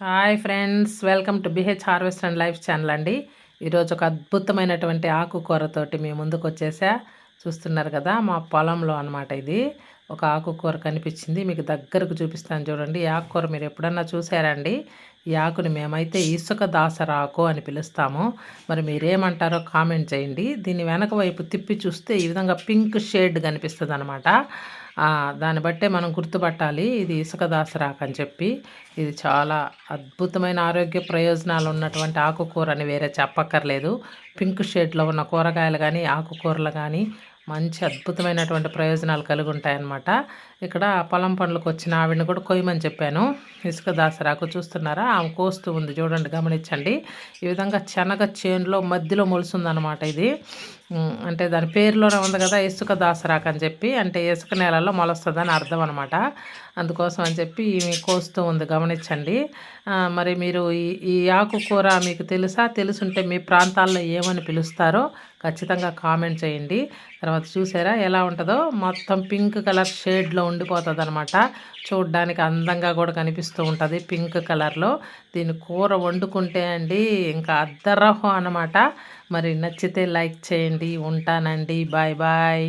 Hi friends welcome to BH harvest and life channel అండి. ఈరోజు ఒక అద్భుతమైనటువంటి ఆకుకూరతోటి మేము ముందుకు వచ్చేసా. చూస్తున్నారు కదా మా పొలంలో అనమాట ఇది. ఒక ఆకుకూర కనిపించింది మీకు దగ్గరకు చూపిస్తాను చూడండి. ఈ ఆకుకూర మీరు ఎప్పుడన్నా చూసారండి ఈ ఆకుని మేమైతే ఇసుక దాసరాకు అని పిలుస్తాము. మరి మీరేమంటారో కామెంట్ చేయండి. దీని వెనక వైపు తిప్పి చూస్తే ఈ విధంగా పింక్ షేడ్ కనిపిస్తుంది అనమాట దాన్ని బట్టే మనం గుర్తుపట్టాలి. ఇది ఇసుక దాసరాకు అని చెప్పి. ఇది చాలా అద్భుతమైన ఆరోగ్య ప్రయోజనాలు ఉన్నటువంటి ఆకుకూర అని వేరే చెప్పక్కర్లేదు. పింక్ షేడ్లో ఉన్న కూరగాయలు కానీ ఆకుకూరలు కానీ మంచి అద్భుతమైనటువంటి ప్రయోజనాలు కలిగి ఉంటాయన్నమాట ఇక్కడ పొలం పనులకు వచ్చిన ఆవిడని కూడా కొయ్యమని చెప్పాను. ఇసుక దాసరాకు చూస్తున్నారా? ఆమె కోస్తూ ఉంది. చూడండి గమనించండి. ఈ విధంగా శనగ చేనులో మధ్యలో మొలుస్తుందన్నమాట ఇది. అంటే దాని పేరులోనే ఉంది కదా ఇసుక దాసరాకు అని చెప్పి. అంటే ఇసుక నేలలో మొలస్తుందని అర్థం అనమాట అందుకోసం అని చెప్పి ఈమె కోస్తూ ఉంది గమనించండి. మరి మీరు ఈ ఈ ఆకుకూర మీకు తెలుసా? తెలుసుంటే మీ ప్రాంతాల్లో ఏమని పిలుస్తారో ఖచ్చితంగా కామెంట్ చేయండి. తర్వాత చూసారా ఎలా ఉంటుందో? మొత్తం పింక్ కలర్ షేడ్లో ఉండిపోతుంది అనమాట చూడ్డానికి అందంగా కూడా కనిపిస్తూ ఉంటుంది పింక్ కలర్లో. దీని కూర వండుకుంటే అండి ఇంకా అద్దరహం అనమాట మరి నచ్చితే లైక్ చేయండి. ఉంటానండి. Bye bye.